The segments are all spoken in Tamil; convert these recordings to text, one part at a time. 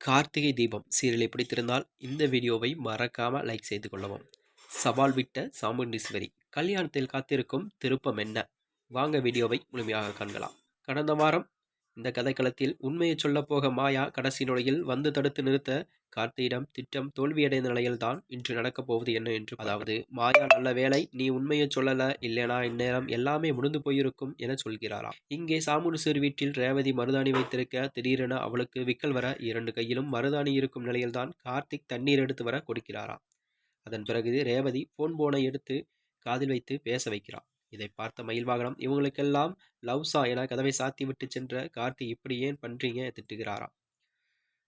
கார்த்திகை தீபம் சீரியலை பிடித்திருந்தால் இந்த வீடியோவை மறக்காமல் லைக் செய்து கொள்ளவும். சவால் விட்ட சாமுண்டீஸ்வரி கல்யாணத்தில் காத்திருக்கும் திருப்பம் என்ன? வாங்க வீடியோவை முழுமையாக காண்கலாம். கடந்த வாரம் இந்த கதைக்களத்தில் உண்மையை சொல்லப் போக மாயா கடைசி நொழியில் வந்து தடுத்து நிறுத்த கார்த்தியிடம் திட்டம் தோல்வியடைந்த நிலையில்தான் இன்று நடக்கப் போவது என்ன என்று அதாவது மாயா நல்ல வேலை நீ உண்மையை சொல்லல இல்லைனா இந்நேரம் எல்லாமே முடிந்து போயிருக்கும் என சொல்கிறாராம். இங்கே சாமுனுசர் வீட்டில் ரேவதி மருதாணி வைத்திருக்க திடீரென அவளுக்கு விக்கல் வர இரண்டு கையிலும் மருதாணி இருக்கும் நிலையில்தான் கார்த்திக் தண்ணீர் எடுத்து வர கொடுக்கிறாராம். அதன் பிறகு ரேவதி போன் போனை எடுத்து காதில் வைத்து பேச வைக்கிறார் இதை பார்த்த மயில்வாகனம் இவங்களுக்கெல்லாம் லவ்ஸா என கதவை சாத்தி விட்டு சென்ற கார்த்தி இப்படி ஏன் பண்றீங்க? திட்டுகிறாராம்.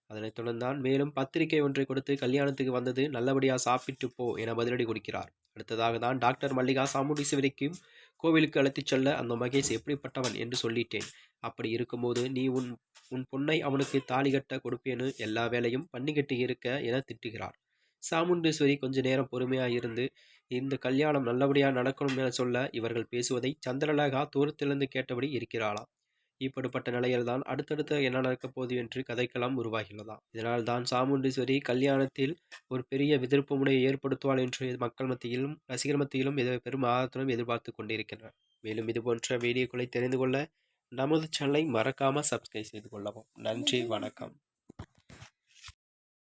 அதனைத் தொடர்ந்தான் மேலும் பத்திரிகை ஒன்றை கொடுத்து கல்யாணத்துக்கு வந்தது நல்லபடியாக சாப்பிட்டு போ என பதிலடி கொடுக்கிறார். அடுத்ததாக தான் டாக்டர் மல்லிகா சாமுண்டீஸ்வரிக்கும் கோவிலுக்கு அழைத்துச் செல்ல அந்த மகேஷ் எப்படிப்பட்டவன் என்று சொல்லிட்டேன். அப்படி இருக்கும்போது நீ உன் உன் பொண்ணை அவனுக்கு தாலி கட்ட கொடுப்பேன்னு எல்லா வேலையும் பண்ணிக்கிட்டு இருக்க என திட்டுகிறார். சாமுண்டீஸ்வரி கொஞ்ச நேரம் பொறுமையாக இருந்து இந்த கல்யாணம் நல்லபடியாக நடக்கணும் என சொல்ல இவர்கள் பேசுவதை சந்திரலேகா தூரத்திலிருந்து கேட்டபடி இருக்கிறாளாம். இப்படிப்பட்ட நிலையில்தான் அடுத்தடுத்து என்ன நடக்கப் போகுது என்று கதைக்களம் உருவாகியுள்ளதாம். இதனால் தான் சாமுண்டீஸ்வரி கல்யாணத்தில் ஒரு பெரிய எதிர்ப்பு முனையை ஏற்படுத்துவாள் என்று மக்கள் மத்தியிலும் ரசிகர் மத்தியிலும் இதை பெரும் ஆதரத்துடன் எதிர்பார்த்து கொண்டிருக்கின்றனர். மேலும் இது போன்ற வீடியோக்களை தெரிந்து கொள்ள நமது சேனலை மறக்காமல் சப்ஸ்கிரைப் செய்து கொள்ளவும். நன்றி வணக்கம்.